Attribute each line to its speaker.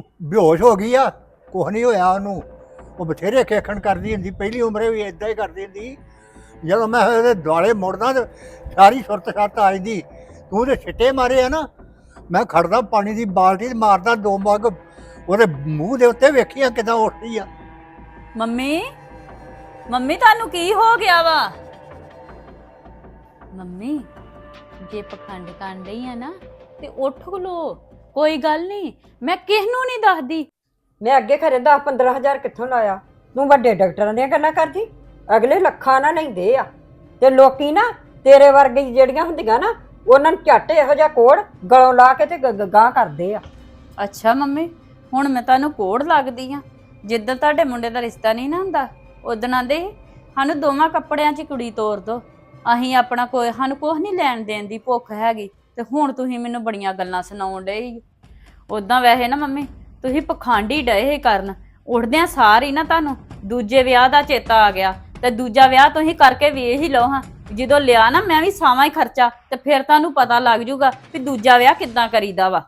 Speaker 1: ਉਹ ਬੇਹੋਸ਼ ਹੋ ਗਈ ਆ, ਕੁਛ ਨਹੀਂ ਹੋਇਆ ਉਹਨੂੰ। ਉਹ ਬਥੇਰੇ ਖੇਖਣ ਕਰਦੀ ਹੁੰਦੀ, ਪਹਿਲੀ ਉਮਰੇ ਵੀ ਇਦਾਂ ਹੀ ਕਰਦੀ ਹੁੰਦੀ। ਜਦੋਂ ਮੈਂ ਉਹਦੇ ਦੁਆਲੇ ਮੁੜਦਾ ਤੇ ਸਾਰੀ ਸੁਰਤ ਸੱਤ ਆ ਜਾਂਦੀ। ਤੂੰ ਤੇ ਛਿੱਟੇ ਮਾਰੇ ਆ ਨਾ, ਮੈਂ ਖੜਦਾ ਪਾਣੀ ਦੀ ਬਾਲਟੀ ਤੇ ਮਾਰਦਾ ਦੋ ਮੱਗ ਉਹਦੇ ਮੂੰਹ ਦੇ ਉੱਤੇ ਵੇਖੀਆਂ ਕਿਦਾਂ ਉੱਠਦੀ ਆ।
Speaker 2: ਮੰਮੀ ਮੰਮੀ ਤੁਹਾਨੂੰ ਕੀ ਹੋ ਗਿਆ ਵਾ? ਮੰਮੀ, ਜੇ ਪਖੰਡ ਕਰਨ ਡਈ ਆ ਨਾ, ਤੇ ਉੱਠ ਖਲੋ। ਕੋਈ ਗੱਲ ਨਹੀਂ ਮੈਂ ਕਿਸ ਨੂੰ ਨਹੀਂ ਦੱਸਦੀ?
Speaker 3: ਮੈਂ ਅੱਗੇ ਖਰੇ 10 15000 ਕਿੱਥੋਂ ਲਾਇਆ? ਤੂੰ ਵੱਡੇ ਡਾਕਟਰਾਂ ਦੀਆਂ ਗੱਲਾਂ ਕਰਦੀ? ਅਗਲੇ ਲੱਖਾਂ ਨਾ ਲੈਂਦੇ ਆ। ਤੇ ਲੋਕੀ ਨਾ ਤੇਰੇ ਵਰਗੀ ਜਿਹੜੀਆਂ ਹੁੰਦੀਆਂ ਨਾ ਉਹਨਾਂ ਨੂੰ ਝੱਟ ਇਹੋ ਜਿਹਾ ਕੋੜ ਗਲੋਂ ਲਾ ਕੇ ਤੇ ਗ- ਕਰਦੇ ਆ।
Speaker 2: ਅੱਛਾ ਮੰਮੀ ਹੁਣ ਮੈਂ ਤੁਹਾਨੂੰ ਕੋੜ ਲੱਗਦੀ ਆ। ਜਿੱਦਾਂ ਤੁਹਾਡੇ ਮੁੰਡੇ ਦਾ ਰਿਸ਼ਤਾ ਨਹੀਂ ਨਾ ਹੁੰਦਾ ਉਦੋਂ ਆਂਦੇ ਸੀ, ਸਾਨੂੰ ਦੋਵਾਂ ਕੱਪੜਿਆਂ 'ਚ ਕੁੜੀ ਤੋਰ ਦੋ। ਅਸੀਂ ਆਪਣਾ ਕੋਈ, ਸਾਨੂੰ ਕੁਝ ਨਹੀਂ ਲੈਣ ਦੇਣ ਦੀ ਭੁੱਖ ਹੈਗੀ। ਤੇ ਹੁਣ ਤੁਸੀਂ ਮੈਨੂੰ ਬੜੀਆਂ ਗੱਲਾਂ ਸੁਣਾਉਣ ਡਏ ਉਦਾਂ ਵੈਸੇ ਨਾ ਮੰਮੀ, ਤੁਸੀਂ ਪਖੰਡੀ ਡਏ ਕਰਨ। ਉੱਠਦਿਆਂ ਸਾਰ ਹੀ ਨਾ ਤੁਹਾਨੂੰ, ਦੂਜੇ ਵਿਆਹ ਦਾ ਚੇਤਾ ਆ ਗਿਆ। ਤੇ ਦੂਜਾ ਵਿਆਹ ਤੁਸੀਂ ਕਰਕੇ ਵੇਖ ਹੀ ਲਓ ਹਾਂ। ਜਦੋਂ ਲਿਆ ਨਾ ਮੈਂ ਵੀ ਸਾਵਾਂ ਹੀ ਖਰਚਾ, ਤੇ ਫਿਰ ਤੁਹਾਨੂੰ ਪਤਾ ਲੱਗ ਜੂਗਾ ਵੀ ਦੂਜਾ ਵਿਆਹ ਕਿੱਦਾਂ ਕਰੀਦਾ ਵਾ।